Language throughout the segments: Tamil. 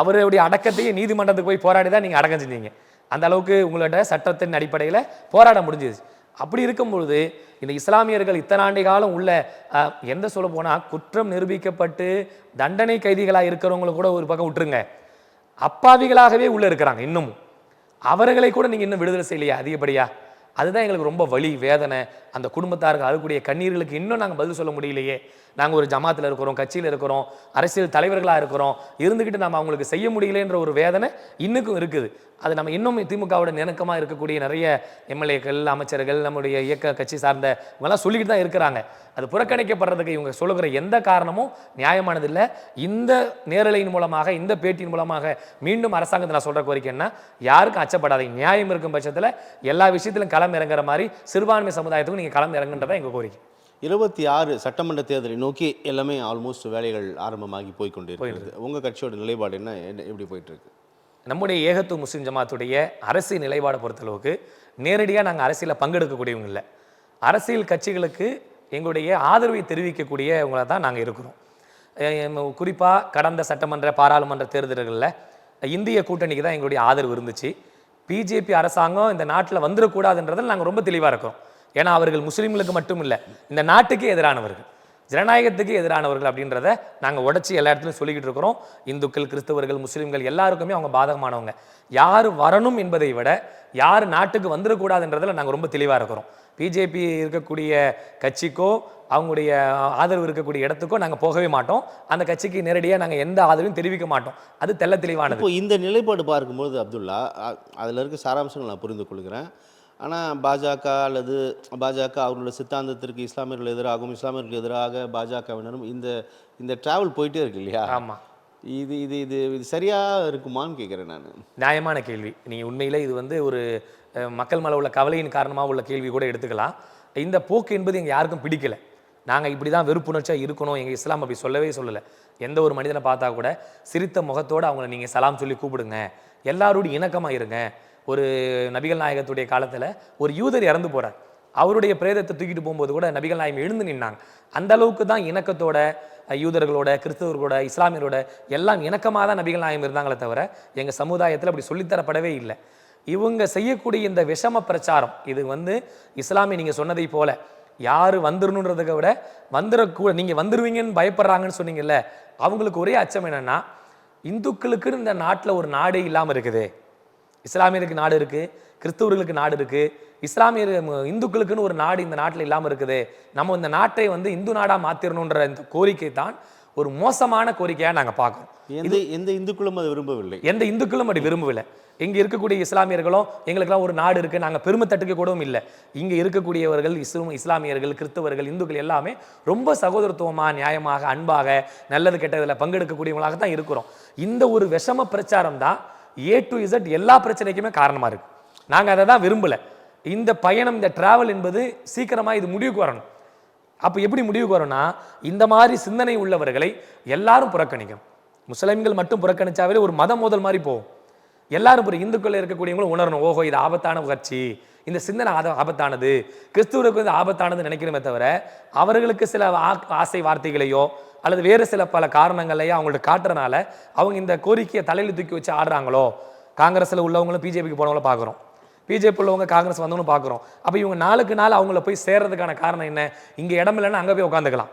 அவருடைய அடக்கத்தையும் நீதிமன்றத்துக்கு போய் போராடி தான் நீங்கள் அடக்கம் செஞ்சீங்க. அந்த அளவுக்கு உங்களோட சட்டத்தின் அடிப்படையில் போராட முடிஞ்சது அப்படி இருக்கும்பொழுது இந்த இஸ்லாமியர்கள் இத்தனை ஆண்டு காலம் உள்ள எந்த சொல்ல போனால் குற்றம் நிரூபிக்கப்பட்டு தண்டனை கைதிகளாக இருக்கிறவங்கள கூட ஒரு பக்கம் விட்டுருங்க. அப்பாவிகளாகவே உள்ளே இருக்கிறாங்க இன்னமும். அவர்களை கூட நீங்கள் இன்னும் விடுதலை செய்யலையா அதிகப்படியா? அதுதான் எங்களுக்கு ரொம்ப வலி வேதனை. அந்த குடும்பத்தாருக்கு அழக்கூடிய கண்ணீர்களுக்கு இன்னும் நாங்கள் பதில் சொல்ல முடியலையே. நாங்கள் ஒரு ஜமாத்தில் இருக்கிறோம் கட்சியில் இருக்கிறோம் அரசியல் தலைவர்களாக இருக்கிறோம். இருந்துக்கிட்டு நம்ம அவங்களுக்கு செய்ய முடியலன்ற ஒரு வேதனை இன்னுக்கும் இருக்குது. அது நம்ம இன்னும் திமுகவோட நெருக்கமாக இருக்கக்கூடிய நிறைய எம்எல்ஏக்கள் அமைச்சர்கள் நம்முடைய இயக்க கட்சி சார்ந்த இவங்கெல்லாம் சொல்லிக்கிட்டு தான் இருக்கிறாங்க. அது புறக்கணிக்கப்படுறதுக்கு இவங்க சொல்லுகிற எந்த காரணமும் நியாயமானதில்லை இந்த நேரலையின் மூலமாக இந்த பேட்டியின் மூலமாக மீண்டும் அரசாங்கத்தை நான் சொல்கிற கோரிக்கைன்னா யாருக்கும் அச்சப்படாதீங்க. நியாயம் இருக்கும் பட்சத்தில் எல்லா விஷயத்திலும் களம் இறங்குற மாதிரி சிறுபான்மை சமுதாயத்துக்கும் நீங்கள் களம் இறங்குன்றதான் எங்கள் கோரிக்கை? இருபத்தி ஆறு சட்டமன்ற தேர்தலை நோக்கி எல்லாமே ஆல்மோஸ்ட் வேலைகள் ஆரம்பமாகி போய் கொண்டிருக்கிறது உங்க கட்சியோட நிலைப்பாடு என்ன? எப்படி போயிட்டு இருக்கு நம்முடைய ஏகத்து முஸ்லிம் ஜமாத்துடைய அரசியல் நிலைப்பாடை பொறுத்தளவுக்கு நேரடியாக நாங்கள் அரசியலில் பங்கெடுக்கக்கூடியவங்க இல்லை. அரசியல் கட்சிகளுக்கு எங்களுடைய ஆதரவை தெரிவிக்கக்கூடியவங்கள தான் நாங்கள் இருக்கிறோம். குறிப்பாக கடந்த சட்டமன்ற பாராளுமன்ற தேர்தல்களில் இந்திய கூட்டணிக்கு தான் எங்களுடைய ஆதரவு இருந்துச்சு. பிஜேபி அரசாங்கம் இந்த நாட்டில் வந்துடக்கூடாதுன்றதில் நாங்கள் ரொம்ப தெளிவாக இருக்கோம் ஏன்னா அவர்கள் முஸ்லீம்களுக்கு மட்டும் இல்லை இந்த நாட்டுக்கு எதிரானவர்கள் ஜனநாயகத்துக்கு எதிரானவர்கள் அப்படின்றத நாங்கள் உடச்சி எல்லா இடத்துலையும் சொல்லிக்கிட்டு இருக்கிறோம். இந்துக்கள் கிறிஸ்தவர்கள் முஸ்லீம்கள் எல்லாருக்குமே அவங்க பாதகமானவங்க. யார் வரணும் என்பதை விட யார் நாட்டுக்கு வந்துடக்கூடாதுன்றதில் நாங்கள் ரொம்ப தெளிவாக இருக்கிறோம். பிஜேபி இருக்கக்கூடிய கட்சிக்கோ அவங்களுடைய ஆதரவு இருக்கக்கூடிய இடத்துக்கோ நாங்கள் போகவே மாட்டோம். அந்த கட்சிக்கு நேரடியாக நாங்கள் எந்த ஆதரவையும் தெரிவிக்க மாட்டோம். அது தெள்ள தெளிவானது. இப்போ இந்த நிலைப்பாடு பார்க்கும்போது அப்துல்லா அதில் இருக்க சாராம்சங்கள் நான் புரிந்து கொள்கிறேன். ஆனா பாஜக அல்லது பாஜக அவர்களோட சித்தாந்தத்திற்கு இஸ்லாமியர்கள் எதிராகவும் இஸ்லாமியர்களுக்கு எதிராக பாஜகவினரும் இந்த இந்த டிராவல் போயிட்டே இருக்கு இல்லையா? ஆமாம் இது இது இது இது சரியா இருக்குமான்னு கேட்குறேன் நான். நியாயமான கேள்வி. நீங்கள் உண்மையிலே இது வந்து ஒரு மக்கள் மேலே உள்ள கவலையின் காரணமாக உள்ள கேள்வி கூட எடுத்துக்கலாம். இந்த போக்கு என்பது எங்கள் யாருக்கும் பிடிக்கல. நாங்கள் இப்படி தான் வெறுப்புணர்ச்சியாக இருக்கணும். எங்கள் இஸ்லாம் அப்படி சொல்லவே சொல்லலை. எந்த ஒரு மனிதனை பார்த்தா கூட சிரித்த முகத்தோடு அவங்கள நீங்கள் சலாம் சொல்லி கூப்பிடுங்க. எல்லாரோடும் இணக்கமாக இருங்க. ஒரு நபிகள் நாயகத்துடைய காலத்தில் ஒரு யூதர் இறந்து போகிறார் அவருடைய பிரேதத்தை தூக்கிட்டு போகும்போது கூட நபிகள் நாயகம் எழுந்து நின்னாங்க. அந்த அளவுக்கு தான் இணக்கத்தோட யூதர்களோட கிறிஸ்தவர்களோட இஸ்லாமியரோட எல்லாம் இணக்கமாக தான் நபிகள் நாயகம் இருந்தாங்களே தவிர எங்கள் சமுதாயத்தில் அப்படி சொல்லித்தரப்படவே இல்லை. இவங்க செய்யக்கூடிய இந்த விஷம பிரச்சாரம் இது வந்து இஸ்லாமிய நீங்கள் சொன்னதை போல யார் வந்துடணுன்றதை விட வந்துடக்கூட நீங்கள் வந்துடுவீங்கன்னு பயப்படுறாங்கன்னு சொன்னீங்கல்ல அவங்களுக்கு ஒரே அச்சம் என்னென்னா இந்துக்களுக்குன்னு இந்த நாட்டில் ஒரு நாடே இல்லாமல் இருக்குது. இஸ்லாமியருக்கு நாடு இருக்கு கிறிஸ்தவர்களுக்கு நாடு இருக்கு இஸ்லாமியர் இந்துக்களுக்குன்னு ஒரு நாடு இந்த நாட்டில் இல்லாமல் இருக்குது. நம்ம இந்த நாட்டை வந்து இந்து நாடாக மாத்திரணுன்ற இந்த கோரிக்கை தான் ஒரு மோசமான கோரிக்கையாக நாங்கள் பார்க்குறோம். எந்த எந்த இந்துக்களும் அதை விரும்பவில்லை. எந்த இந்துக்களும் அப்படி விரும்பவில்லை. இங்கே இருக்கக்கூடிய இஸ்லாமியர்களும் எங்களுக்கெல்லாம் ஒரு நாடு இருக்குது நாங்கள் பெருமை தட்டுக்க கூடவும் இல்லை. இங்கே இருக்கக்கூடியவர்கள் இஸ்லாம் இஸ்லாமியர்கள் கிறிஸ்தவர்கள் இந்துக்கள் எல்லாமே ரொம்ப சகோதரத்துவமாக நியாயமாக அன்பாக நல்லது கெட்டதில் பங்கெடுக்கக்கூடியவங்களாக தான் இருக்கிறோம். இந்த ஒரு விஷம பிரச்சாரம் தான் ஏ டு இசட் எல்லா பிரச்சனைக்குமே காரணமாக இருக்கு. நாங்கள் அதை தான் விரும்பலை. இந்த பயணம் இந்த ட்ராவல் என்பது சீக்கிரமாக இது முடிவுக்கு வரணும். அப்போ எப்படி முடிவுக்கு வரும்னா இந்த மாதிரி சிந்தனை உள்ளவர்களை எல்லாரும் புறக்கணிக்கணும் முஸ்லீம்கள் மட்டும் புறக்கணிச்சாவே ஒரு மதம் மோதல் மாதிரி போகும். எல்லாரும் புரிய இந்துக்களில் இருக்கக்கூடியவங்களும் உணரணும். ஓஹோ இது ஆபத்தான கட்சி இந்த சிந்தனை ஆத- ஆபத்தானது. கிறிஸ்துவருக்கு வந்து ஆபத்தானது நினைக்கிறோமே தவிர அவர்களுக்கு சில ஆ- ஆசை வார்த்தைகளையோ அல்லது வேறு சில பல காரணங்களையோ அவங்கள்ட்ட காட்டுறனால அவங்க இந்த கோரிக்கையை தலையில் தூக்கி வச்சு ஆடுறாங்களோ? காங்கிரஸில் உள்ளவங்களும் பிஜேபிக்கு போனவங்களும் பார்க்குறோம். பிஜேபி உள்ளவங்க காங்கிரஸ் வந்தவங்களும் பார்க்குறோம். அப்போ இவங்க நாளுக்கு நாள் அவங்கள போய் சேர்றதுக்கான காரணம் என்ன? இங்கே இடம் இல்லைன்னா அங்கே போய் உட்காந்துக்கலாம்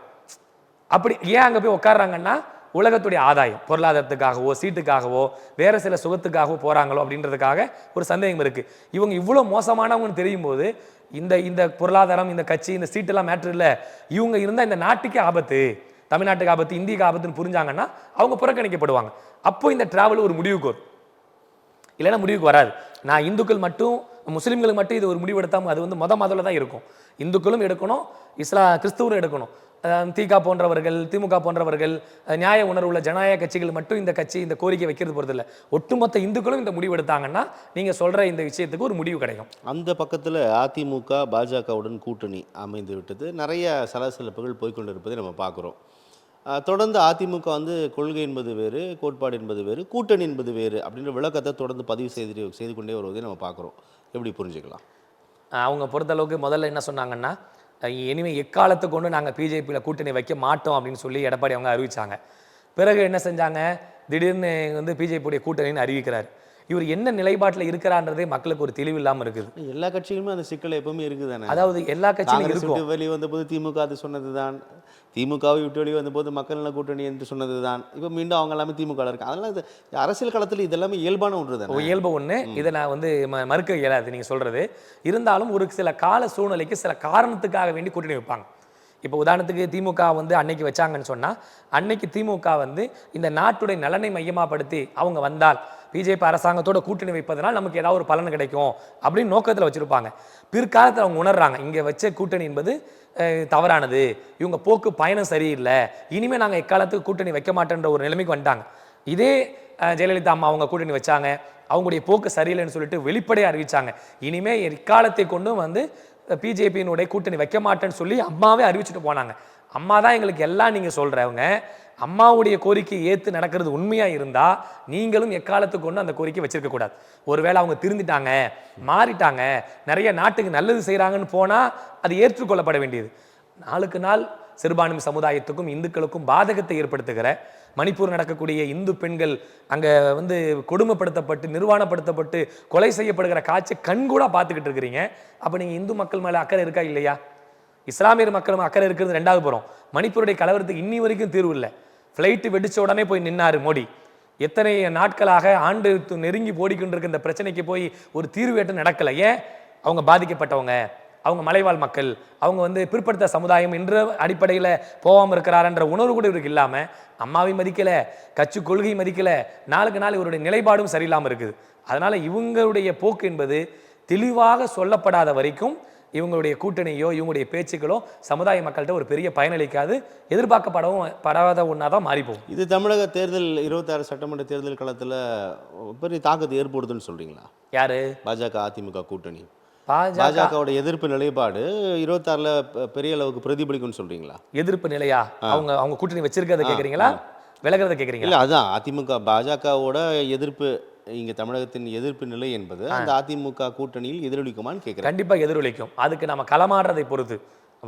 அப்படி ஏன் அங்கே போய் உட்காடுறாங்கன்னா உலகத்துடைய ஆதாயம். பொருளாதாரத்துக்காகவோ சீட்டுக்காகவோ வேறு சில சுகத்துக்காகவோ போகிறாங்களோ அப்படின்றதுக்காக ஒரு சந்தேகம் இருக்குது இவங்க இவ்வளோ மோசமானவங்கன்னு தெரியும் போது இந்த இந்த பொருளாதாரம் இந்த கட்சி இந்த சீட்டெல்லாம் மேட்ரு இல்லை. இவங்க இருந்தால் இந்த நாட்டுக்கே ஆபத்து. தமிழ்நாட்டுக்கு ஆபத்து இந்திக்கு ஆபத்துன்னு புரிஞ்சாங்கன்னா அவங்க புறக்கணிக்கப்படுவாங்க. அப்போ இந்த டிராவல் ஒரு முடிவுக்கு வரும் இல்லைன்னா முடிவுக்கு வராது. நான் இந்துக்கள் மட்டும் முஸ்லீம்களுக்கு மட்டும் இது ஒரு முடிவு அது வந்து மொத முதல்ல தான் இருக்கும். இந்துக்களும் எடுக்கணும் இஸ்லா கிறிஸ்துவரும் எடுக்கணும். திகா திக போன்றவர்கள் திமுக போன்றவர்கள் நியாய உணர்வுள்ள ஜனநாயக கட்சிகள் மட்டும் இந்த கட்சி இந்த கோரிக்கை வைக்கிறது போகிறதில்ல ஒட்டுமொத்த இந்துக்களும் இந்த முடிவு எடுத்தாங்கன்னா நீங்கள் சொல்கிற இந்த விஷயத்துக்கு ஒரு முடிவு கிடைக்கும். அந்த பக்கத்தில் அதிமுக பாஜகவுடன் கூட்டணி அமைந்து விட்டது நிறைய சலசலப்புகள் போய்கொண்டிருப்பதை நம்ம பார்க்குறோம். தொடர்ந்து அதிமுக வந்து கொள்கை என்பது வேறு கோட்பாடு என்பது வேறு கூட்டணி என்பது வேறு அப்படின்ற விளக்கத்தை தொடர்ந்து பதிவு செய்து செய்து கொண்டே வருவதை நம்ம பார்க்குறோம். எப்படி புரிஞ்சுக்கலாம்? அவங்க பொறுத்தளவுக்கு முதல்ல என்ன சொன்னாங்கன்னா அஹ் இனிமே எக்காலத்தை கொண்டு நாங்கள் பிஜேபியில் கூட்டணி வைக்க மாட்டோம் அப்படின்னு சொல்லி எடப்பாடி அவங்க அறிவிச்சாங்க. பிறகு என்ன செஞ்சாங்க? திடீர்னு வந்து பிஜேபியுடைய கூட்டணின்னு அறிவிக்கிறார். இவர் என்ன நிலைப்பாட்டில் இருக்கிறான்றதே மக்களுக்கு ஒரு தெளிவு இல்லாமல் இருக்குது. எல்லா கட்சிகளுமே அந்த சிக்கல் எப்பவுமே இருக்குதானே? அதாவது எல்லா கட்சியிலும் இருக்கும். வெளியே வந்தபோது திமுக அது சொன்னதுதான். திமுகவை விட்டு வெளியே வந்தபோது மக்கள் நல கூட்டணி என்று சொன்னதுதான். இப்போ மீண்டும் அவங்க எல்லாமே திமுக இருக்கு அதனால இது அரசியல் களத்தில் இதெல்லாமே இயல்பான ஒன்று தானே? இயல்பு ஒன்று இதை நான் வந்து மறுக்க இயலாது நீங்கள் சொல்கிறது இருந்தாலும் ஒரு சில கால சூழ்நிலைக்கு சில காரணத்துக்காக வேண்டி கூட்டணி வைப்பாங்க. இப்போ உதாரணத்துக்கு திமுக வந்து அன்னைக்கு வச்சாங்கன்னு சொன்னால் அன்னைக்கு திமுக வந்து இந்த நாட்டுடைய நலனை மையமாப்படுத்தி அவங்க வந்தால் பிஜேபி அரசாங்கத்தோட கூட்டணி வைப்பதனால் நமக்கு ஏதாவது ஒரு பலன் கிடைக்கும் அப்படின்னு நோக்கத்தில் வச்சுருப்பாங்க. பிற்காலத்தில் அவங்க உணர்றாங்க. இங்கே வச்ச கூட்டணி என்பது தவறானது. இவங்க போக்கு பயணம் சரியில்லை. இனிமேல் நாங்கள் எக்காலத்துக்கு கூட்டணி வைக்க மாட்டேன்ற ஒரு நிலைமைக்கு வந்துட்டாங்க. இதே ஜெயலலிதா அம்மா அவங்க கூட்டணி வச்சாங்க. அவங்களுடைய போக்கு சரியில்லைன்னு சொல்லிட்டு வெளிப்படையாக அறிவிச்சாங்க. இனிமேல் இக்காலத்தை கொண்டும் வந்து பிஜேபியினுடைய கூட்டணி வைக்க மாட்டேன்னு சொல்லி அம்மாவே அறிவிச்சுட்டு போனாங்க. அம்மா தான் எங்களுக்கு எல்லாம் நீங்கள் சொல்கிறவங்க அம்மாவுடைய கோரிக்கை ஏற்று நடக்கிறது உண்மையாக இருந்தால் நீங்களும் எக்காலத்துக்கு கொண்டு அந்த கோரிக்கை வச்சுருக்கக்கூடாது ஒருவேளை அவங்க திருந்திட்டாங்க மாறிட்டாங்க நிறைய நாட்டுக்கு நல்லது செய்கிறாங்கன்னு போனால் அது ஏற்றுக்கொள்ளப்பட வேண்டியது. நாளுக்கு நாள் சிறுபான்மை சமுதாயத்துக்கும் இந்துக்களுக்கும் பாதகத்தை ஏற்படுத்துகிற மணிப்பூர் நடக்கக்கூடிய இந்து பெண்கள் அங்கே வந்து கொடுமைப்படுத்தப்பட்டு நிர்வாணப்படுத்தப்பட்டு கொலை செய்யப்படுகிற காட்சி கண்கூடாக பார்த்துக்கிட்டு இருக்கிறீங்க. அப்போ நீங்கள் இந்து மக்கள் மேலே அக்கறை இருக்கா இல்லையா? இஸ்லாமியர் மக்களும் அக்கறை இருக்கிறது ரெண்டாவது புறம். மணிப்பூருடைய கலவரத்துக்கு இன்னி வரைக்கும் தீர்வு இல்லை. ஃப்ளைட்டு வெடித்த உடனே போய் நின்னார் மோடி. எத்தனை நாட்களாக ஆண்டு நெருங்கி ஓடிக்கொண்டிருக்க இந்த பிரச்சனைக்கு போய் ஒரு தீர்வு எட்ட நடக்கலை. ஏன்? அவங்க பாதிக்கப்பட்டவங்க. அவங்க மலைவாழ் மக்கள். அவங்க வந்து பிற்படுத்த சமுதாயம் என்ற அடிப்படையில் போகாமல் இருக்கிறாருன்ற உணர்வு கூட இவருக்கு இல்லாமல் அம்மாவை மதிக்கலை கட்சி கொள்கை மதிக்கலை. நாளுக்கு நாள் இவருடைய நிலைப்பாடும் சரியில்லாமல் இருக்குது. அதனால் இவங்களுடைய போக்கு என்பது தெளிவாக சொல்லப்படாத வரைக்கும் இவங்களுடைய கூட்டணியோ இவங்களுடைய பேச்சுக்களோ சமுதாய மக்கள்கிட்ட ஒரு பெரிய பயனளிக்காது எதிர்பார்க்கப்படவும் படாத ஒன்றா தான் மாறி போகும் இது தமிழக தேர்தல் இருபத்தாறு சட்டமன்ற தேர்தல் களத்தில் பெரிய தாக்கத்தை ஏற்படுத்துன்னு சொல்றீங்களா? யாரு? பாஜக அதிமுக கூட்டணி. பாஜக பாஜகவோட எதிர்ப்பு நிலைப்பாடு இருபத்தாறுல பெரிய அளவுக்கு பிரதிபலிக்கும்னு சொல்றீங்களா? எதிர்ப்பு நிலையா? அவங்க அவங்க கூட்டணி வச்சிருக்கிறத கேக்குறீங்களா? விலகிறத கேக்குறீங்களா? அதான் அதிமுக பாஜகவோட எதிர்ப்பு இங்க தமிழகத்தின் எதிர்ப்பு நிலை என்பது அந்த அதிமுக கூட்டணியில் எதிரொலிக்குமான்னு கேட்கிறேன் கண்டிப்பா எதிரொலிக்கும். அதுக்கு நம்ம களமாடுறதை பொறுத்து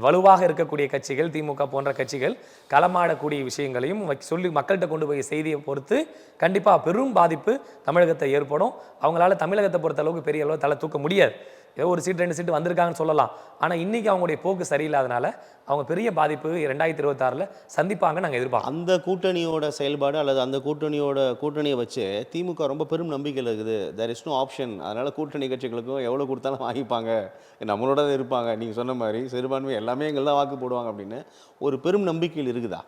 வலுவாக இருக்கக்கூடிய கட்சிகள் திமுக போன்ற கட்சிகள் களமாடக்கூடிய விஷயங்களையும் சொல்லி மக்கள்கிட்ட கொண்டு போய் செய்தியை பொறுத்து கண்டிப்பா பெரும் பாதிப்பு தமிழகத்தை ஏற்படும். அவங்களால தமிழகத்தை பொறுத்த அளவுக்கு பெரிய அளவு தலை தூக்க முடியாது. ஏதோ ஒரு சீட் ரெண்டு சீட்டு வந்திருக்காங்கன்னு சொல்லலாம். ஆனா இன்னைக்கு அவங்களுடைய போக்கு சரியில்லாதனால அவங்க பெரிய பாதிப்பு ரெண்டாயிரத்தி இருபத்தாறுல சந்திப்பாங்க நாங்க எதிர்பார்க்கோம் அந்த கூட்டணியோட செயல்பாடு அல்லது அந்த கூட்டணியோட கூட்டணியை வச்சு திமுக ரொம்ப பெரும் நம்பிக்கையில் இருக்குது. தேர் இஸ் நோ ஆப்ஷன் அதனால கூட்டணி கட்சிகளுக்கும் எவ்வளோ கொடுத்தாலும் வாங்கிப்பாங்க. நம்மளோட தான் இருப்பாங்க. நீங்கள் சொன்ன மாதிரி சிறுபான்மை எல்லாமே எங்கள் தான் வாக்கு போடுவாங்க அப்படின்னு ஒரு பெரும் நம்பிக்கையில் இருக்குதா?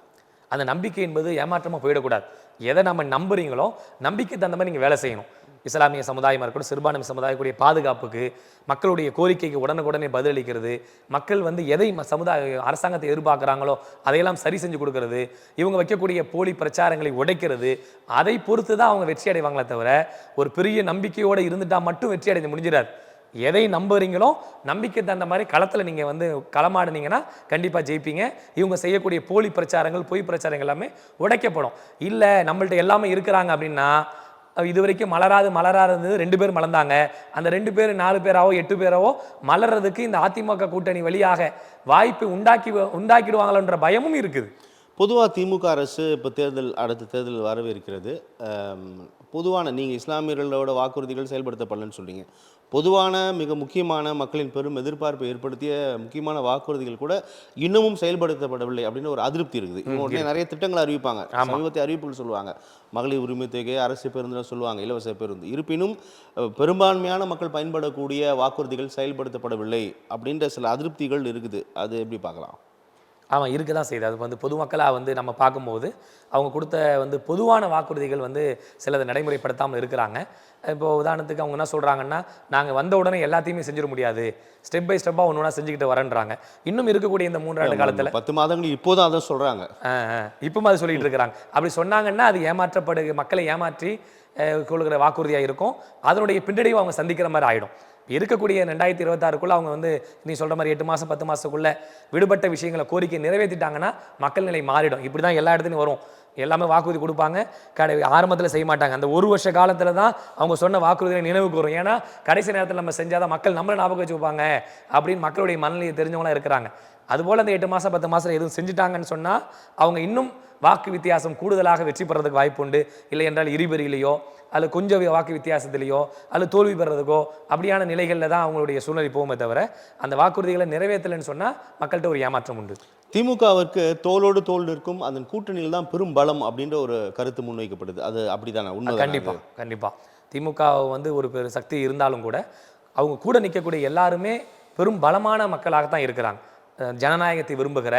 அந்த நம்பிக்கை என்பது ஏமாற்றமாக போயிடக்கூடாது. எதை நம்ம நம்புறீங்களோ நம்பிக்கை தகுந்த மாதிரி நீங்கள் வேலை செய்யணும். இஸ்லாமிய சமுதாயமாக இருக்கட்டும் சிறுபான்மை சமுதாயக்கூடிய பாதுகாப்புக்கு மக்களுடைய கோரிக்கைக்கு உடனுக்குடனே பதிலளிக்கிறது மக்கள் வந்து எதை ம- சமுதாய அரசாங்கத்தை எதிர்பார்க்குறாங்களோ அதையெல்லாம் சரி செஞ்சு கொடுக்கறது இவங்க வைக்கக்கூடிய போலி பிரச்சாரங்களை உடைக்கிறது அதை பொறுத்து தான் அவங்க வெற்றி அடைவாங்களே தவிர ஒரு பெரிய நம்பிக்கையோடு இருந்துட்டால் மட்டும் வெற்றி அடைஞ்சு முடிஞ்சிடாது. எதை நம்புறீங்களோ நம்பிக்கை தகுந்த மாதிரி களத்தில் நீங்கள் வந்து களமாடுனீங்கன்னா கண்டிப்பாக ஜெயிப்பீங்க. இவங்க செய்யக்கூடிய போலி பிரச்சாரங்கள் பொய் பிரச்சாரங்கள் எல்லாமே உடைக்கப்படும். இல்லை நம்மள்ட்ட எல்லாமே இருக்கிறாங்க அப்படின்னா இது வரைக்கும் மலராது மலராது ரெண்டு பேர் மலர்ந்தாங்க. அந்த ரெண்டு பேர் நாலு பேராவோ எட்டு பேராவோ மலர்றதுக்கு இந்த அதிமுக கூட்டணி வழியாக வாய்ப்பு உண்டாக்கி உண்டாக்கிடுவாங்களோன்ற பயமும் இருக்குது. பொதுவாக திமுக அரசு இப்போ தேர்தல் அடுத்த தேர்தல் வரவே இருக்கிறது பொதுவான நீங்கள் இஸ்லாமியர்களோட வாக்குறுதிகள் செயல்படுத்தப்படலன்னு சொல்றீங்க. பொதுவான மிக முக்கியமான மக்களின் பெரும் எதிர்பார்ப்பை ஏற்படுத்திய முக்கியமான வாக்குறுதிகள் கூட இன்னமும் செயல்படுத்தப்படவில்லை அப்படின்னு ஒரு அதிருப்தி இருக்குது. உடனே நிறைய திட்டங்கள் அறிவிப்பாங்க. சமீபத்திய அறிவிப்புகள் சொல்லுவாங்க. மகளிர் உரிமை தொகை அரசு பேருந்து சொல்லுவாங்க இலவச பேருந்து. இருப்பினும் பெரும்பான்மையான மக்கள் பயன்படக்கூடிய வாக்குறுதிகள் செயல்படுத்தப்படவில்லை அப்படின்ற சில அதிருப்திகள் இருக்குது. அது எப்படி பார்க்கலாம்? ஆமாம் இருக்க தான் செய்யுது. அது வந்து பொதுமக்களாக வந்து நம்ம பார்க்கும்போது அவங்க கொடுத்த வந்து பொதுவான வாக்குறுதிகள் வந்து சிலதை நடைமுறைப்படுத்தாமல் இருக்கிறாங்க. இப்போ உதாரணத்துக்கு அவங்க என்ன சொல்கிறாங்கன்னா நாங்கள் வந்த உடனே எல்லாத்தையுமே செஞ்சிட முடியாது. ஸ்டெப் பை ஸ்டெப்பாக ஒன்று ஒன்றா செஞ்சுக்கிட்டு வரேன்றாங்க. இன்னும் இருக்கக்கூடிய இந்த மூன்றாண்டு காலத்தில் பத்து மாதங்கள் இப்போதான் அதை சொல்றாங்க. இப்போ அது சொல்லிட்டு இருக்கிறாங்க. அப்படி சொன்னாங்கன்னா அது ஏமாற்றப்படு மக்களை ஏமாற்றி அஹ், கொள்கிற வாக்குறுதியாக இருக்கும். அதனுடைய பின்னடைவு அவங்க சந்திக்கிற மாதிரி ஆயிடும். இருக்கக்கூடிய ரெண்டாயிரத்தி இருபத்தாறுக்குள்ளே அவங்க வந்து நீ சொல்கிற மாதிரி எட்டு மாதம் பத்து மாதத்துக்குள்ளே விடுபட்ட விஷயங்களை கோரிக்கை நிறைவேற்றிட்டாங்கன்னா மக்கள் நிலை மாறிடும். இப்படி தான் எல்லா இடத்துலையும் வரும். எல்லாமே வாக்குறுதி கொடுப்பாங்க. கடை ஆரம்பத்தில் செய்ய மாட்டாங்க. அந்த ஒரு வருஷ காலத்தில் தான் அவங்க சொன்ன வாக்குறுதியை நினைவுக்கு வரும் ஏன்னா கடைசி நேரத்தில் நம்ம செஞ்சால் தான் மக்கள் நம்மளை ஞாபகம் வச்சுப்பாங்க அப்படின்னு மக்களுடைய மனநிலையை தெரிஞ்சவங்களாம் இருக்கிறாங்க. அதுபோல் அந்த எட்டு மாதம் பத்து மாதம் எதுவும் செஞ்சுட்டாங்கன்னு சொன்னால் அவங்க இன்னும் வாக்கு வித்தியாசம் கூடுதலாக வெற்றி பெறதுக்கு வாய்ப்பு உண்டு. இல்லை என்றால் இருபெறியிலையோ அல்லது கொஞ்சம் வாக்கு வித்தியாசத்திலேயோ அல்லது தோல்வி பெறதுக்கோ அப்படியான நிலைகளில் தான் அவங்களுடைய சூழ்நிலை போகுமே தவிர அந்த வாக்குறுதிகளை நிறைவேற்றலைன்னு சொன்னால் மக்கள்கிட்ட ஒரு ஏமாற்றம் உண்டு. திமுகவிற்கு தோளோடு தோல் நிற்கும் அதன் கூட்டணியில் தான் பெரும் பலம் அப்படின்ற ஒரு கருத்து முன்வைக்கப்படுது. அது அப்படிதானே? உண்மை கண்டிப்பா கண்டிப்பா. திமுக வந்து ஒரு பெரு சக்தி இருந்தாலும் கூட அவங்க கூட நிற்கக்கூடிய எல்லாருமே பெரும் பலமான மக்களாகத்தான் இருக்கிறாங்க. ஜனநாயகத்தை விரும்புகிற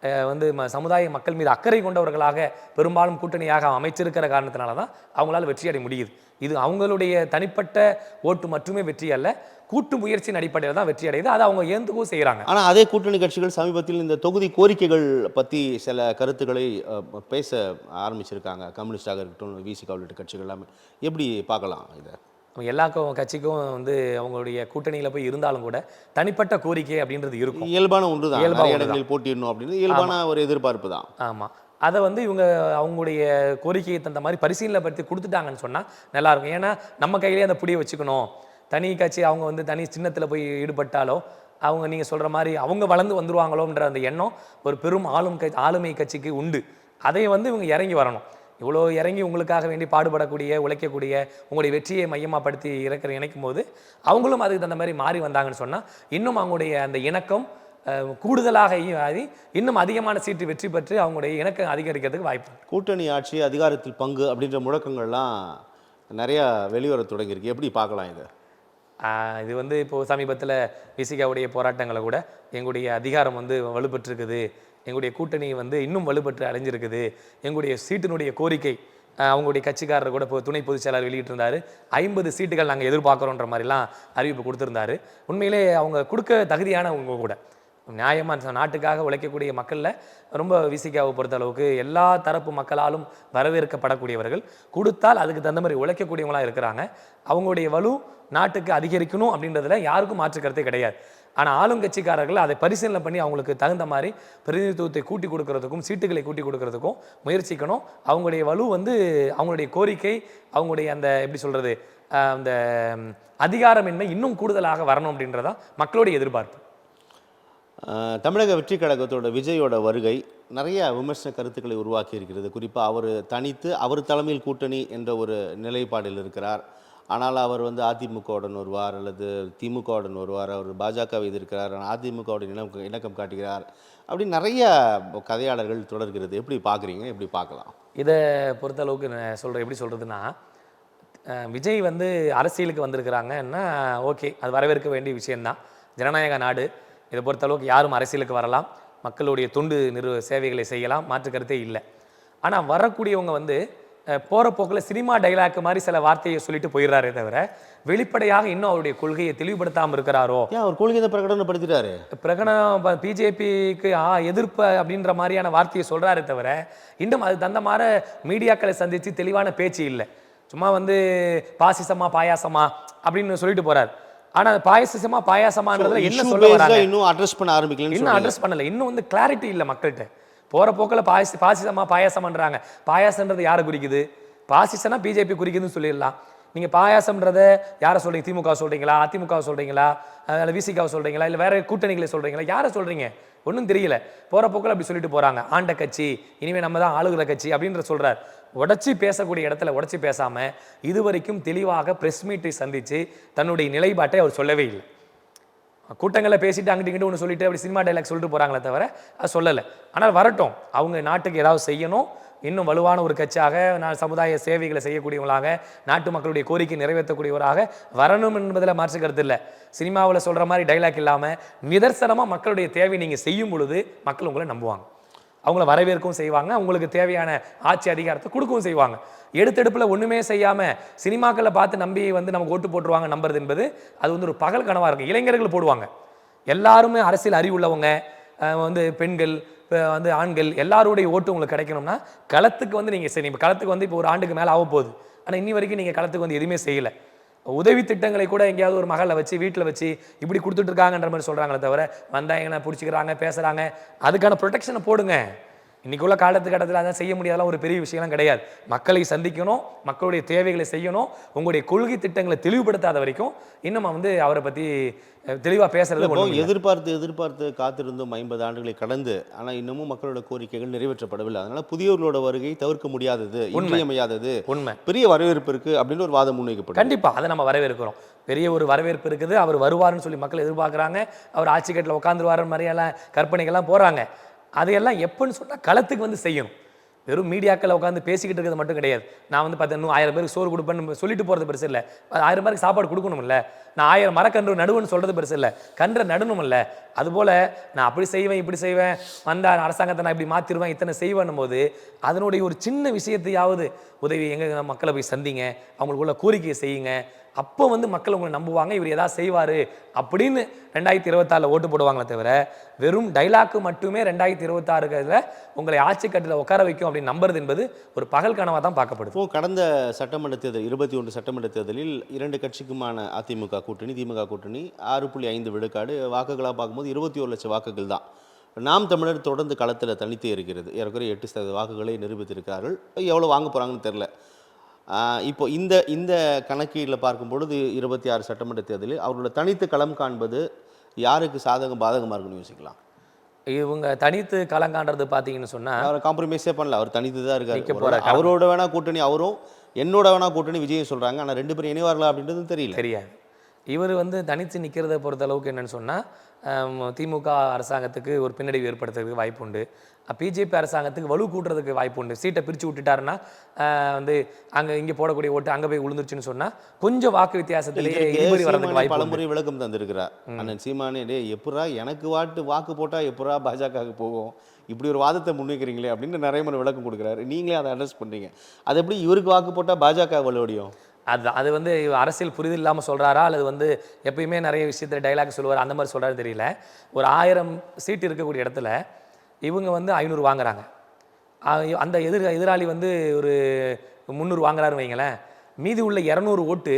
வந்து ம- சமுதாய மக்கள் மீது அக்கறை கொண்டவர்களாக பெரும்பாலும் கூட்டணியாக அமைச்சிருக்கிற காரணத்தினால தான் அவங்களால வெற்றி அடைய முடியுது. இது அவங்களுடைய தனிப்பட்ட ஓட்டு மட்டுமே வெற்றி அல்ல கூட்டு முயற்சியின் அடிப்படையில் தான் வெற்றி அடையுது. அதை அவங்க ஏந்துக்கும் செய்கிறாங்க ஆனால் அதே கூட்டணி கட்சிகள் சமீபத்தில் இந்த தொகுதி கோரிக்கைகள் பற்றி சில கருத்துக்களை பேச ஆரம்பிச்சிருக்காங்க. கம்யூனிஸ்டாக இருக்கட்டும் விசிகா உள்ளிட்ட கட்சிகள் எல்லாமே. எப்படி பார்க்கலாம் இதை? எல்லா கட்சிக்கும் வந்து அவங்களுடைய கூட்டணியில் போய் இருந்தாலும் கூட தனிப்பட்ட கோரிக்கை அப்படின்றது இருக்கும். இயல்பான ஒன்று தான் இயல்பா நிறைய ஒண்ணுதான். இடங்களில் போட்டியிடணும் அப்படின்னு இயல்பான ஒரு எதிர்பார்ப்பு தான். ஆமாம் அதை வந்து இவங்க அவங்களுடைய கோரிக்கையை தந்த மாதிரி பரிசீலனை படுத்தி கொடுத்துட்டாங்கன்னு சொன்னால் நல்லா இருக்கும். ஏன்னா நம்ம கையிலேயே அந்த புடியை வச்சுக்கணும். தனி கட்சி அவங்க வந்து தனி சின்னத்தில் போய் ஈடுபட்டாலோ அவங்க நீங்கள் சொல்கிற மாதிரி அவங்க வளர்ந்து வந்துருவாங்களோன்ற அந்த எண்ணம் ஒரு பெரும் ஆளும் க ஆளுமை கட்சிக்கு உண்டு. அதை வந்து இவங்க இறங்கி வரணும். இவ்வளோ இறங்கி உங்களுக்காக வேண்டி பாடுபடக்கூடிய உழைக்கக்கூடிய உங்களுடைய வெற்றியை மையமாக படுத்தி இறக்கிற இணைக்கும் போது அவங்களும் அதுக்கு தகுந்த மாதிரி மாறி வந்தாங்கன்னு சொன்னால் இன்னும் அவங்களுடைய அந்த இணக்கம் கூடுதலாக ஆகி இன்னும் அதிகமான சீட்டு வெற்றி பெற்று அவங்களுடைய இணக்கம் அதிகரிக்கிறதுக்கு வாய்ப்பு. கூட்டணி ஆட்சி அதிகாரத்தில் பங்கு அப்படின்ற முழக்கங்கள்லாம் நிறையா வெளிவர தொடங்கியிருக்கு. எப்படி பார்க்கலாம் இதை? இது வந்து இப்போது சமீபத்தில் விசிகாவுடைய போராட்டங்களை கூட எங்களுடைய அதிகாரம் வந்து வலுப்பெற்றிருக்குது. எங்களுடைய கூட்டணி வந்து இன்னும் வலுப்பட்டு அடைஞ்சிருக்குது எங்களுடைய சீட்டினுடைய கோரிக்கை அவங்களுடைய கட்சிக்காரர் கூட இப்போ துணை பொதுச் செயலாளர் வெளியிட்டிருந்தார். ஐம்பது சீட்டுகள் நாங்கள் எதிர்பார்க்குறோன்ற மாதிரிலாம் அறிவிப்பு கொடுத்துருந்தாரு. உண்மையிலே அவங்க கொடுக்க தகுதியானவங்க கூட. நியாயமாக நாட்டுக்காக உழைக்கக்கூடிய மக்களில் ரொம்ப விசிக்காவை பொறுத்த அளவுக்கு எல்லா தரப்பு மக்களாலும் வரவேற்கப்படக்கூடியவர்கள். கொடுத்தால் அதுக்கு தகுந்த மாதிரி உழைக்கக்கூடியவங்களா இருக்கிறாங்க. அவங்களுடைய வலு நாட்டுக்கு அதிகரிக்கணும் அப்படின்றதுல யாருக்கும் மாற்றுக்கருத்தே கிடையாது. ஆனால் ஆளுங்கட்சிக்காரர்கள் அதை பரிசீலனை பண்ணி அவங்களுக்கு தகுந்த மாதிரி பிரதிநிதித்துவத்தை கூட்டி கொடுக்கறதுக்கும் சீட்டுகளை கூட்டி கொடுக்கறதுக்கும் முயற்சிக்கணும். அவங்களுடைய வலு வந்து அவங்களுடைய கோரிக்கை அவங்களுடைய அந்த எப்படி சொல்கிறது அந்த அதிகாரமின்மை இன்னும் கூடுதலாக வரணும் அப்படின்றதான் மக்களுடைய எதிர்பார்ப்பு. தமிழக வெற்றி கழகத்தோட விஜயோட வருகை நிறைய விமர்சன கருத்துக்களை உருவாக்கி இருக்கிறது குறிப்பாக அவர் தனித்து அவர் தலைமையில் கூட்டணி என்ற ஒரு நிலைப்பாடில் இருக்கிறார். ஆனால் அவர் வந்து அதிமுகவுடன் வருவார் அல்லது திமுகவுடன் வருவார் அவர் பாஜகவை எதிர்க்கிறார். அதிமுகவுடன் இணக்கம் இணக்கம் காட்டுகிறார் அப்படி நிறைய கதையாளர்கள் தொடர்கிறது. எப்படி பார்க்குறீங்க? எப்படி பார்க்கலாம்? இதை பொறுத்தளவுக்கு நான் சொல்கிறேன் எப்படி சொல்கிறதுன்னா விஜய் வந்து அரசியலுக்கு வந்திருக்கிறாங்கன்னா ஓகே அது வரவேற்க வேண்டிய விஷயந்தான் ஜனநாயக நாடு. இதை பொறுத்தளவுக்கு யாரும் அரசியலுக்கு வரலாம். மக்களுடைய தொண்டு நிறு சேவைகளை செய்யலாம். மாற்று கருத்தே இல்லை. ஆனால் வரக்கூடியவங்க வந்து போகிற போக்கில் சினிமா டைலாக் மாதிரி சில வார்த்தையை சொல்லிட்டு போயிடுறாரே தவிர வெளிப்படையாக இன்னும் அவருடைய கொள்கையை தெளிவுபடுத்தாமல் இருக்கிறாரோ? ஏன் அவர் கொள்கையை பிரகடனப்படுத்திட்டாரு? பிரகடனம் பிஜேபிக்கு ஆ எதிர்ப்பு அப்படின்ற மாதிரியான வார்த்தையை சொல்றாரே தவிர இன்னும் அது தந்த மாதிரி மீடியாக்களை சந்திச்சு தெளிவான பேச்சு இல்லை. சும்மா வந்து பாசிசமா பாயாசமா அப்படின்னு சொல்லிட்டு போறாரு. ஆனா அது பாயசிசமா பாயாசமான்றதுல என்ன சொல்ல வராங்க? இன்னும் அட்ரஸ் பண்ண ஆரம்பிக்கலன்னு இன்னும். அட்ரஸ் பண்ணல. இன்னும் வந்து கிளாரிட்டி இல்லை மக்கள்கிட்ட. போகிற போக்கில் பாசி பாசிசமாக பாயாசம்ன்றாங்க பாயாசம்ன்றது யாரை குறிக்குது? பாசிசனா பிஜேபி குறிக்குதுன்னு சொல்லிடலாம். நீங்கள் பாயாசம்ன்றத யாரை சொல்கிறீங்க திமுக சொல்கிறீங்களா அதிமுக சொல்கிறீங்களா இல்லை விசிகாவை சொல்கிறீங்களா இல்லை வேறு கூட்டணிகளை சொல்கிறீங்களா யாரை சொல்கிறீங்க ஒன்றும் தெரியல. போகிற போக்கில் அப்படி சொல்லிட்டு போகிறாங்க ஆண்ட கட்சி இனிமேல் நம்ம தான் ஆளுகிற கட்சி அப்படின்ற சொல்கிறார் உடச்சி பேசக்கூடிய இடத்துல உடச்சி பேசாமல் இதுவரைக்கும் தெளிவாக ப்ரெஸ் மீட்டை சந்தித்து தன்னுடைய நிலைப்பாட்டை அவர் சொல்லவே இல்லை. கூட்டங்களில் பேசிட்டு அங்கிட்டு இங்கிட்டு ஒன்று சொல்லிட்டு அப்படி சினிமா டைலாக் சொல்லிட்டு போகிறாங்களே தவிர அது சொல்லலை. ஆனால் வரட்டும். அவங்க நாட்டுக்கு ஏதாவது செய்யணும். இன்னும் வலுவான ஒரு கட்சியாக நான் சமுதாய சேவைகளை செய்யக்கூடியவங்களாக நாட்டு மக்களுடைய கோரிக்கை நிறைவேற்றக்கூடியவராக வரணும் என்பதில் மாற்று கருத்து இல்லை. சினிமாவில் சொல்கிற மாதிரி டைலாக் இல்லாமல் நிதர்சனமாக மக்களுடைய தேவை நீங்கள் செய்யும் பொழுது மக்கள் உங்களை நம்புவாங்க. அவங்கள வரவேற்கவும் செய்வாங்க. அவங்களுக்கு தேவையான ஆட்சி அதிகாரத்தை கொடுக்கவும் செய்வாங்க. எடுத்தெடுப்பில் ஒன்றுமே செய்யாமல் சினிமாக்களை பார்த்து நம்பி வந்து நமக்கு ஓட்டு போட்டுருவாங்க நம்புறது என்பது அது வந்து ஒரு பகல் கனவாக இருக்கும் இளைஞர்கள் போடுவாங்க. எல்லாருமே அரசியல் அறிவு உள்ளவங்க வந்து பெண்கள் வந்து ஆண்கள் எல்லாருடைய ஓட்டு உங்களுக்கு கிடைக்கணும்னா களத்துக்கு வந்து நீங்கள் சரி இப்போ களத்துக்கு வந்து இப்போ ஒரு ஆண்டுக்கு மேலே ஆக போகுது. ஆனால் இன்னி வரைக்கும் நீங்கள் களத்துக்கு வந்து எதுவுமே செய்யலை. உதவி திட்டங்களை கூட எங்கேயாவது ஒரு மகளை வச்சு வீட்டில் வச்சு இப்படி கொடுத்துட்ருக்காங்கன்ற மாதிரி சொல்கிறாங்களே தவிர வந்தாங்கன்னா பிடிச்சிக்கிறாங்க பேசுகிறாங்க அதுக்கான ப்ரொடெக்ஷனை போடுங்க. இன்னைக்குள்ள காலத்துக்கட்டத்தில் அதான் செய்ய முடியாதெல்லாம் ஒரு பெரிய விஷயம்லாம் கிடையாது. மக்களை சந்திக்கணும் மக்களுடைய தேவைகளை செய்யணும் உங்களுடைய கொள்கை திட்டங்களை தெளிவுபடுத்தாத வரைக்கும் இன்னும் வந்து அவரை பத்தி தெளிவாக பேசுறது. எதிர்பார்த்து எதிர்பார்த்து காத்திருந்தும் ஐம்பது ஆண்டுகளை கடந்து ஆனால் இன்னமும் மக்களோட கோரிக்கைகள் நிறைவேற்றப்படவில்லை. அதனால புதியவர்களோட வருகை தவிர்க்க முடியாதது இன்றியமையாதது. உண்மை. பெரிய வரவேற்பு இருக்கு அப்படின்னு ஒரு வாதம் முன்வைக்கப்படும் கண்டிப்பா அதை நம்ம வரவேற்கிறோம். பெரிய ஒரு வரவேற்பு இருக்குது அவர் வருவாருன்னு சொல்லி மக்கள் எதிர்பார்க்குறாங்க அவர் ஆட்சி கட்டில் உட்காந்துருவாருன்னு மாதிரியெல்லாம் கற்பனைகள்லாம் போறாங்க. அதையெல்லாம் எப்போன்னு சொன்னால் களத்துக்கு வந்து செய்யணும். வெறும் மீடியாக்களை உட்காந்து பேசிக்கிட்டு இருக்கிறது மட்டும் கிடையாது. நான் வந்து பார்த்தீங்கன்னா ஆயிரம் பேருக்கு சோறு கொடுப்பேன்னு சொல்லிட்டு போகிறது பெருசு இல்லை. ஆயிரம் பேருக்கு சாப்பாடு கொடுக்கணும்ல. நான் ஆயிரம் மரக்கன்று நடுவுன்னு சொல்கிறது பெருசு இல்லை. கன்றை நடணுமில்ல அதுபோல் நான் அப்படி செய்வேன் இப்படி செய்வேன். வந்த அரசாங்கத்தை நான் இப்படி மாற்றிடுவேன் இத்தனை செய்வேன்னும் போது அதனுடைய ஒரு சின்ன விஷயத்தையாவது உதவி எங்கே மக்களை போய் சந்திங்க. அவங்களுக்குள்ள கோரிக்கையை செய்யுங்க. அப்போ வந்து மக்கள் உங்களை நம்புவாங்க இவர் ஏதாவது செய்வார் அப்படின்னு ரெண்டாயிரத்தி இருபத்தாறில் ஓட்டு போடுவாங்களே தவிர வெறும் டைலாக்கு மட்டுமே ரெண்டாயிரத்தி இருபத்தாறுல உங்களை ஆட்சி கட்டில் உட்கார வைக்கும் அப்படின்னு நம்புறது என்பது ஒரு பகல் கனவாக தான் பார்க்கப்படுது. ஓ கடந்த சட்டமன்ற தேர்தல் இருபத்தி ஒன்று சட்டமன்ற தேர்தலில் இரண்டு கட்சிக்குமான அதிமுக கூட்டணி திமுக கூட்டணி ஆறு புள்ளி ஐந்து விழுக்காடு வாக்குகளாக பார்க்கும்போது இருபத்தி ஒரு லட்சம் வாக்குகள் தான். நாம் தமிழர் தொடர்ந்து களத்தில் தனித்தே இருக்கிறது. ஏறக்குறைய எட்டு சதவீத வாக்குகளை நிரூபித்திருக்கிறார்கள். எவ்வளோ வாங்க போகிறாங்கன்னு தெரில இப்போ இந்த இந்த கணக்கீடில் பார்க்கும் பொழுது இருபத்தி ஆறு சட்டமன்ற தேர்தலில் அவர்களோட தனித்து களம் காண்பது யாருக்கு சாதகம் பாதகமாக இருக்குன்னு யோசிக்கலாம்? இவங்க தனித்து களங்காண்டது பார்த்தீங்கன்னு சொன்னா அவர் காம்ப்ரமைஸே பண்ணல. அவர் தனித்து தான் இருக்காரு. அவரோட வேணா கூட்டணி அவரும் என்னோட வேணா கூட்டணி விஜயும் சொல்றாங்க. ஆனா ரெண்டு பேரும் இணைவார்களா அப்படின்றது தெரியல. தெரியாது. இவர் வந்து தனித்து நிற்கிறத பொறுத்த அளவுக்கு என்னன்னு சொன்னால் திமுக அரசாங்கத்துக்கு ஒரு பின்னடைவு ஏற்படுத்துறதுக்கு வாய்ப்பு உண்டு பிஜேபி அரசாங்கத்துக்கு வலு கூட்டுறதுக்கு வாய்ப்பு உண்டு. சீட்டை பிரித்து விட்டுட்டாருன்னா வந்து அங்கே இங்கே போடக்கூடிய ஓட்டு அங்கே போய் விழுந்துருச்சுன்னு சொன்னால் கொஞ்சம் வாக்கு வித்தியாசத்திலேயே இழுபறி வரதுக்கு வாய்ப்பு பலமுறை விளக்கம் தந்திருக்கிறார் அண்ணன் சீமானே டே எப்படா எனக்கு வாட்டு வாக்கு போட்டா எப்படா பாஜகவுக்கு போகும்? இப்படி ஒரு வாதத்தை முன்வைக்கிறீங்களே அப்படின்னு நிறைய முறை விளக்கம் கொடுக்குறாரு. நீங்களே அதை அட்ரஸ் பண்றீங்க. அது எப்படி இவருக்கு வாக்கு போட்டா பாஜக வலுவடியும் அது அது வந்து அரசியல் புரிதல் இல்லாமல் சொல்கிறாரா அல்லது வந்து எப்பயுமே நிறைய விஷயத்தில் டைலாக் சொல்லுவார்? அந்த மாதிரி சொல்கிறாரு தெரியல. ஒரு ஆயிரம் சீட் இருக்கக்கூடிய இடத்துல இவங்க வந்து ஐநூறு வாங்குறாங்க. அந்த எதிர் எதிராளி வந்து ஒரு முந்நூறு வாங்குறாருன்னு வைங்களேன் மீதி உள்ள இரநூறு ஓட்டு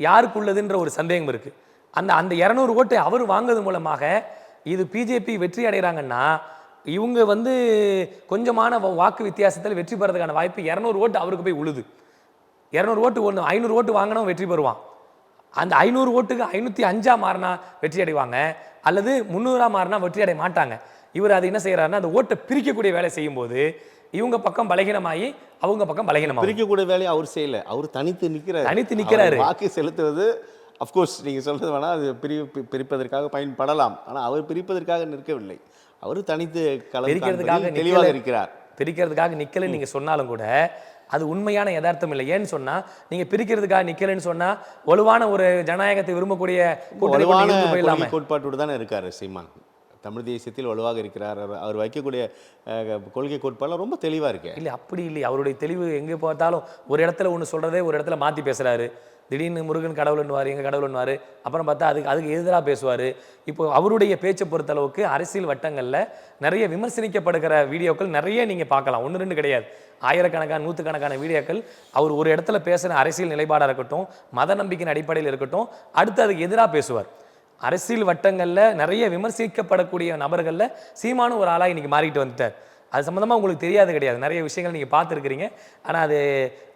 யாருக்குள்ளதுன்ற ஒரு சந்தேகம் இருக்குது அந்த அந்த இரநூறு ஓட்டு அவர் வாங்குறது மூலமாக இது பிஜேபி வெற்றி அடைகிறாங்கன்னா இவங்க வந்து கொஞ்சமான வாக்கு வித்தியாசத்தில் வெற்றி பெறதுக்கான வாய்ப்பு இரநூறு ஓட்டு அவருக்கு போய் உழுது. இரநூறு ஓட்டு ஒன்று ஐநூறு ஓட்டு வாங்கினவன் வெற்றி பெறுவான். அந்த ஐநூறு ஓட்டுக்கு ஐநூற்றி அஞ்சா மாறினா வெற்றி அடைவாங்க. அல்லது முந்நூறா மாறினா வெற்றி அடைய மாட்டாங்க. இவர் அது என்ன செய்யறாருன்னா அந்த ஓட்டை பிரிக்கக்கூடிய வேலை செய்யும்போது இவங்க பக்கம் பலகீனமாகி அவங்க பக்கம் பலகீனமாகும். பிரிக்கக்கூடிய வேலையை அவர் செய்யல. அவர் தனித்து நிற்கிறார். தனித்து நிக்கிறாரு. வாக்கு செலுத்துவது அஃப்கோர்ஸ் நீங்க சொல்றது வேணா அது பிரி பிரிப்பதற்காக பயன்படலாம். ஆனா அவர் பிரிப்பதற்காக நிற்கவில்லை. அவர் தனித்து காண்பதில் தெளிவாக. இருக்கிறார். பிரிக்கிறதுக்காக நிக்கலைன்னு நீங்க சொன்னாலும் கூட அது உண்மையான யதார்த்தம் இல்லை. ஏன்னு சொன்னா நீங்க பிரிக்கிறதுக்காக நிக்கலைன்னு சொன்னா வலுவான ஒரு ஜனநாயகத்தை விரும்பக்கூடிய கோட்பாட்டோடு தானே இருக்காரு சீமான். தமிழ் தேசியத்தில் வலுவாக இருக்கிறார். அவர் வைக்கக்கூடிய கொள்கை கோட்பாடுலாம் ரொம்ப தெளிவாக இருக்கு. இல்லை அப்படி இல்லை. அவருடைய தெளிவு எங்கே பார்த்தாலும் ஒரு இடத்துல ஒன்று சொல்கிறதே ஒரு இடத்துல மாற்றி பேசுகிறாரு திடீர்னு முருகன் கடவுள்னுவார் எங்கள் கடவுள்னுவார் அப்புறம் பார்த்தா அதுக்கு அதுக்கு எதிராக பேசுவார். இப்போ அவருடைய பேச்சை பொறுத்தளவுக்கு அரசியல் வட்டங்களில் நிறைய விமர்சனிக்கப்படுகிற வீடியோக்கள் நிறைய நீங்கள் பார்க்கலாம். ஒன்று ரெண்டு கிடையாது. ஆயிரக்கணக்கான நூற்றுக்கணக்கான வீடியோக்கள் அவர் ஒரு இடத்துல பேசுகிற அரசியல் நிலைப்பாடாக இருக்கட்டும் மத நம்பிக்கையின் அடிப்படையில் இருக்கட்டும் அடுத்து அதுக்கு எதிராக பேசுவார். அரசியல் வட்டங்களில் நிறைய விமர்சிக்கப்படக்கூடிய நபர்களில் சீமானும் ஒரு ஆளாக இன்றைக்கி மாறிட்டு வந்துட்டார். அது சம்மந்தமாக உங்களுக்கு தெரியாது கிடையாது. நிறைய விஷயங்கள் நீங்கள் பார்த்துருக்கிறீங்க. ஆனால் அது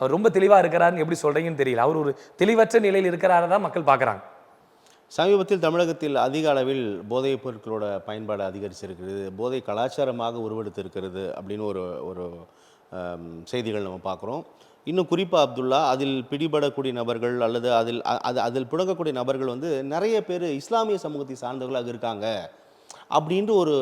அவர் ரொம்ப தெளிவாக இருக்கிறாருன்னு எப்படி சொல்கிறீங்கன்னு தெரியல. அவர் ஒரு தெளிவற்ற நிலையில் இருக்கிறாரு தான் மக்கள் பார்க்குறாங்க. சமீபத்தில் தமிழகத்தில் அதிக அளவில் போதைப் பொருட்களோட பயன்பாடு அதிகரிச்சிருக்கிறது போதை கலாச்சாரமாக உருவெடுத்திருக்கிறது அப்படின்னு ஒரு ஒரு செய்திகள் நம்ம பார்க்குறோம். இன்னும் குறிப்பாக அப்துல்லா அதில் பிடிபடக்கூடிய நபர்கள் அல்லது அதில் அது அதில் புழங்கக்கூடிய நபர்கள் வந்து நிறைய பேர் இஸ்லாமிய சமூகத்தை சார்ந்தவர்களாக இருக்காங்க அப்படின்ட்டு ஒரு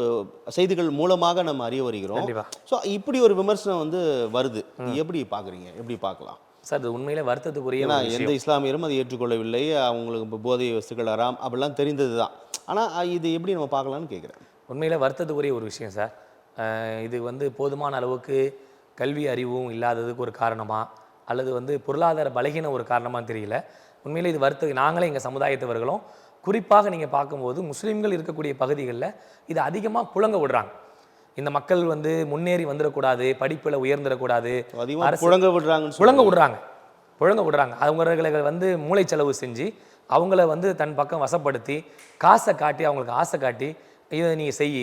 செய்திகள் மூலமாக நம்ம அறிய வருகிறோம். ஸோ இப்படி ஒரு விமர்சனம் வந்து வருது. எப்படி பார்க்குறீங்க? எப்படி பார்க்கலாம்? சார் இது உண்மையிலே வருத்தத்துக்குரிய. எந்த இஸ்லாமியரும் அதை ஏற்றுக்கொள்ளவில்லை. அவங்களுக்கு போதை வஸ்துக்கள் அறாம் அப்படிலாம் தெரிந்தது தான் ஆனால் இது எப்படி நம்ம பார்க்கலாம்னு கேட்குறேன் உண்மையில் வருத்தத்துக்குரிய ஒரு விஷயம் சார். இது வந்து போதுமான அளவுக்கு கல்வி அறிவும் இல்லாததுக்கு ஒரு காரணமா? அல்லது வந்து பொருளாதார பலகீனம் ஒரு காரணமான்னு தெரியல. உண்மையிலே இது வருத்த நாங்களே எங்கள் சமுதாயத்தவர்களும் குறிப்பாக நீங்கள் பார்க்கும்போது முஸ்லீம்கள் இருக்கக்கூடிய பகுதிகளில் இது அதிகமாக புழங்க விடுறாங்க. இந்த மக்கள் வந்து முன்னேறி வந்துடக்கூடாது படிப்பில் உயர்ந்துடக்கூடாது புழங்க விடுறாங்கன்னு புழங்க விடுறாங்க. புழங்க விடுறாங்க. அவங்களை வந்து மூளை செலவு செஞ்சு அவங்கள வந்து தன் பக்கம் வசப்படுத்தி காசை காட்டி அவங்களுக்கு ஆசை காட்டி இதை நீ செய்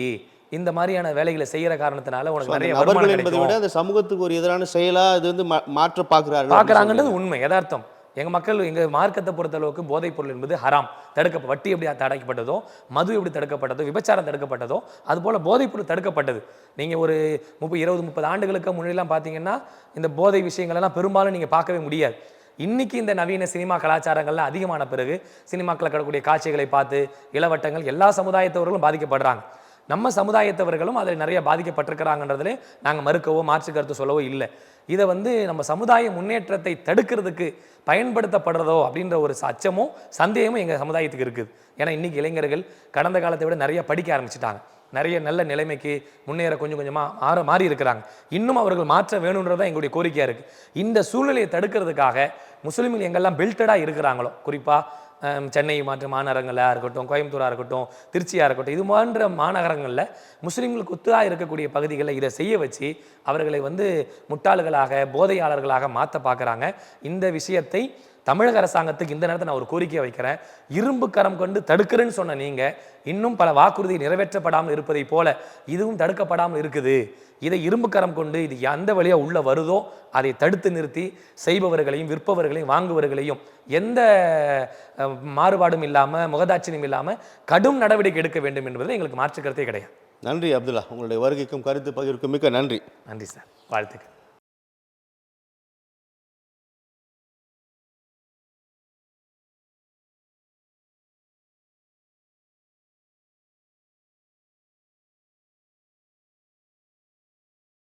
இந்த மாதிரியான வேலைகளை செய்யற காரணத்தினால உனக்கு நிறைய நபர்கள் வருமானம் என்பதை விட அந்த சமூகத்துக்கு ஒரு எதிரான செயலா இது வந்து மாற்ற பார்க்கிறார்கள் பார்க்கறாங்கன்றது உண்மை யதார்த்தம். எங்க மக்கள் எங்க மார்க்கத்தை பொறுத்தளவுக்கு போதைப் பொருள் என்பது ஹராம். தடுக்க வட்டி எப்படி தடுக்கப்பட்டதோ மது எப்படி தடுக்கப்பட்டதோ விபச்சாரம் தடுக்கப்பட்டதோ அது போல போதைப் பொருள் தடுக்கப்பட்டது. நீங்க ஒரு முப்பது இருபது முப்பது ஆண்டுகளுக்கு முன்னாடிலாம் பார்த்தீங்கன்னா இந்த போதை விஷயங்கள் எல்லாம் பெரும்பாலும் நீங்க பார்க்கவே முடியாது. இன்னைக்கு இந்த நவீன சினிமா கலாச்சாரங்கள்லாம் அதிகமான பிறகு சினிமாக்களில் கிடக்கூடிய காட்சிகளை பார்த்து இளவட்டங்கள் எல்லா சமுதாயத்தவர்களும் பாதிக்கப்படுறாங்க. நம்ம சமுதாயத்தவர்களும் அதில் நிறைய பாதிக்கப்பட்டிருக்கிறாங்கன்றதுல நாங்கள் மறுக்கவோ மாற்று கருத்து சொல்லவோ இல்லை. இதை வந்து நம்ம சமுதாய முன்னேற்றத்தை தடுக்கிறதுக்கு பயன்படுத்தப்படுறதோ அப்படின்ற ஒரு அச்சமும் சந்தேகமும் எங்கள் சமுதாயத்துக்கு இருக்குது. ஏன்னா இன்னைக்கு இளைஞர்கள் கடந்த காலத்தை விட நிறைய படிக்க ஆரம்பிச்சிட்டாங்க. நிறைய நல்ல நிலைமைக்கு முன்னேற கொஞ்சம் கொஞ்சமாக மாற மாறி இருக்கிறாங்க இன்னும் அவர்கள் மாற்ற வேணுன்றது தான் எங்களுடைய கோரிக்கையாக இருக்குது இந்த சூழ்நிலையை தடுக்கிறதுக்காக முஸ்லீம்கள் எங்கெல்லாம் பெல்ட்டடாக இருக்கிறாங்களோ குறிப்பாக சென்னை மாற்று மாநகரங்களாக இருக்கட்டும் கோயம்புத்தூராக இருக்கட்டும் திருச்சியாக இருக்கட்டும் இது போன்ற மாநகரங்களில் முஸ்லீம்களுக்கு ஒத்துதாக இருக்கக்கூடிய பகுதிகளில் இதை செய்ய வச்சு அவர்களை வந்து முட்டாள்களாக போதையாளர்களாக மாற்ற பார்க்குறாங்க இந்த விஷயத்தை தமிழக அரசாங்கத்துக்கு இந்த நேரத்தில் நான் ஒரு கோரிக்கை வைக்கிறேன். இரும்பு கரம் கொண்டு தடுக்கிறேன்னு சொன்ன நீங்கள் இன்னும் பல வாக்குறுதி நிறைவேற்றப்படாமல் இருப்பதை போல இதுவும் தடுக்கப்படாமல் இருக்குது. இதை இரும்பு கரம் கொண்டு இது எந்த வழியாக உள்ள வருதோ அதை தடுத்து நிறுத்தி செய்பவர்களையும் விற்பவர்களையும் வாங்குவவர்களையும் எந்த மாறுபாடும் இல்லாமல் முகதாட்சியம் இல்லாமல் கடும் நடவடிக்கை எடுக்க வேண்டும் என்பதில் எங்களுக்கு மாற்று கருத்தே கிடையாது. நன்றி அப்துல்லா. உங்களுடைய வருகைக்கும் கருத்து பகிர்வுக்கும் மிக்க நன்றி. நன்றி சார். வாழ்த்துக்கள்.